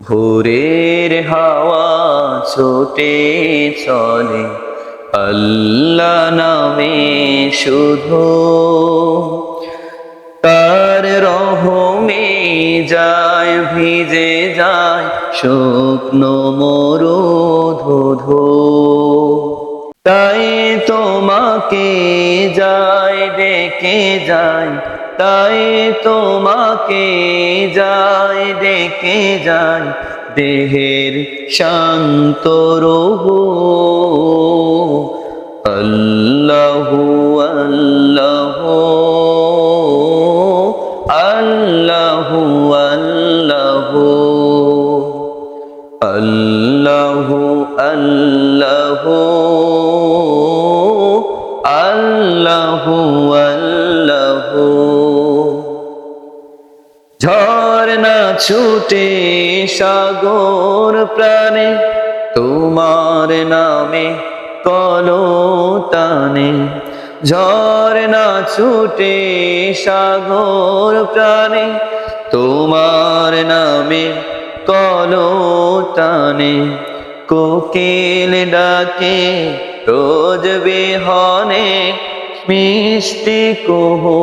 ভোরের হাওয়া ছোটে চলে, আল্লাহ নামে শুধু। তার রহমে যায়, ভিজে যায়, শুকনো মরু ধোধো তাই তোমাকে যায়, ডেকে যায় তাই তোমাকে যাই, ডেকে যাই, দেহের শান্ত রোহ আল্লাহ আল্লাহ আল্লাহ আল্লাহ আল্লাহ আল্লাহ আল্লাহ ঝর্ণা ছুটে সাগর প্রাণে, তোমার নামে কলতানে। ঝর্ণা ছুটে সাগর প্রাণে, তোমার নামে কলতানে। কোকিল ডাকে, রোজ বিহনে মিষ্টি কোহো